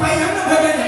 白羊的 đứng.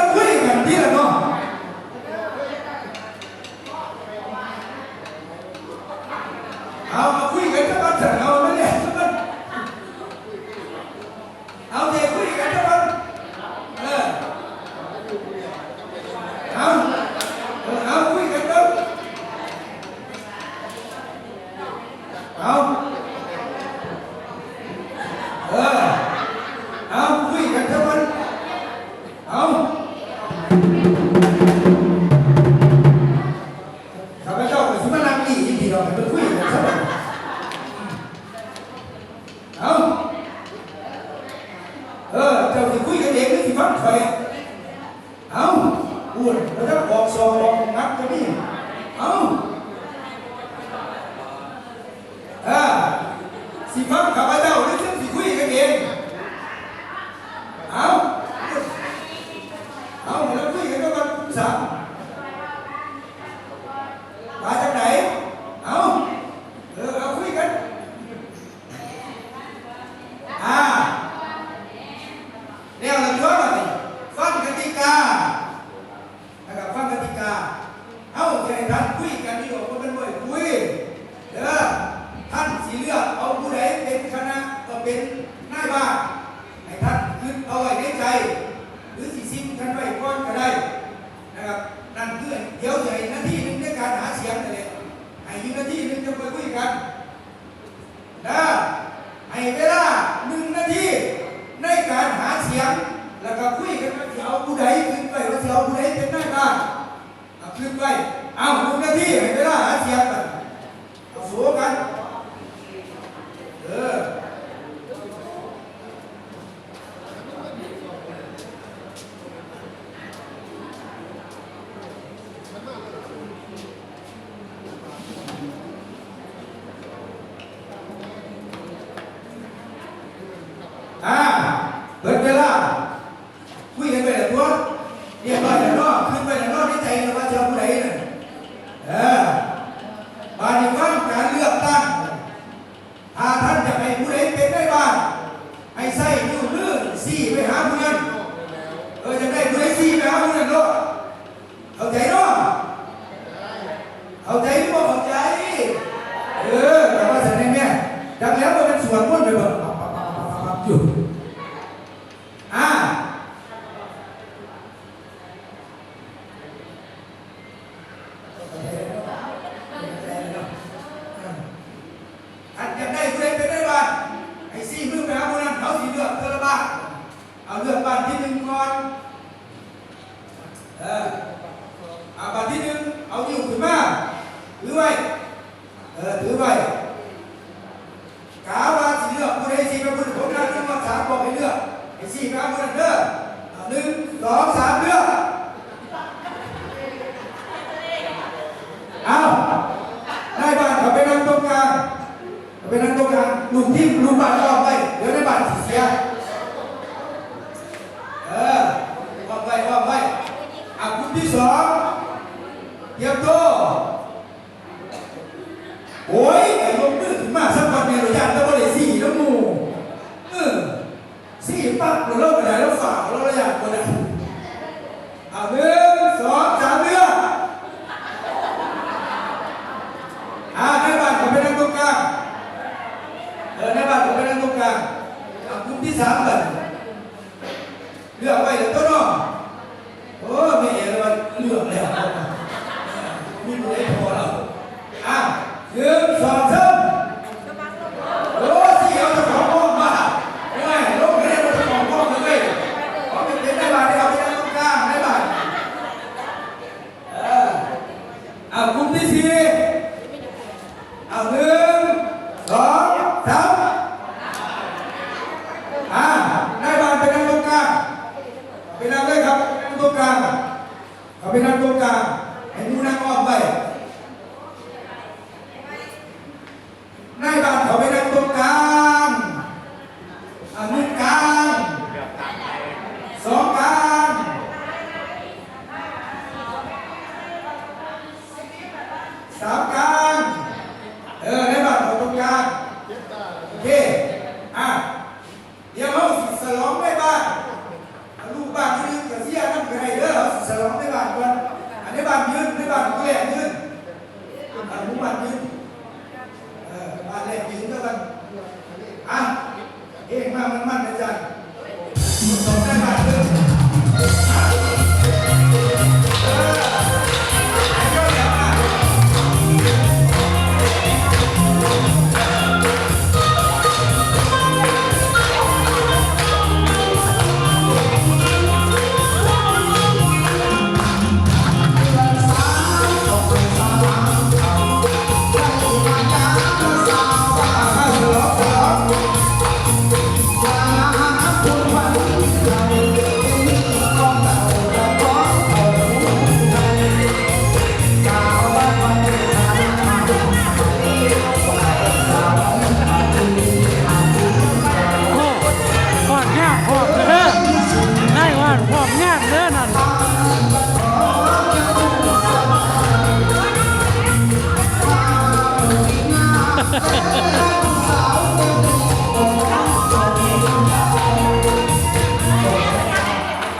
สิฟังข้าพเจ้าหรื อ่าเบิดเวลาคุยกันไปแต่ตัวเรียบร้อย கலந்து அப்புத்தி சாம்பல் இது அவை எத்தனை กลางเขาไปนั่งตรงกลางให้นู้นั่งอ้อมไปนายบ้านเขาไปนั่งตรงกลางอันนี้กลางสองกลางสามกลาง 慢慢慢的在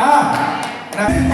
อะนะ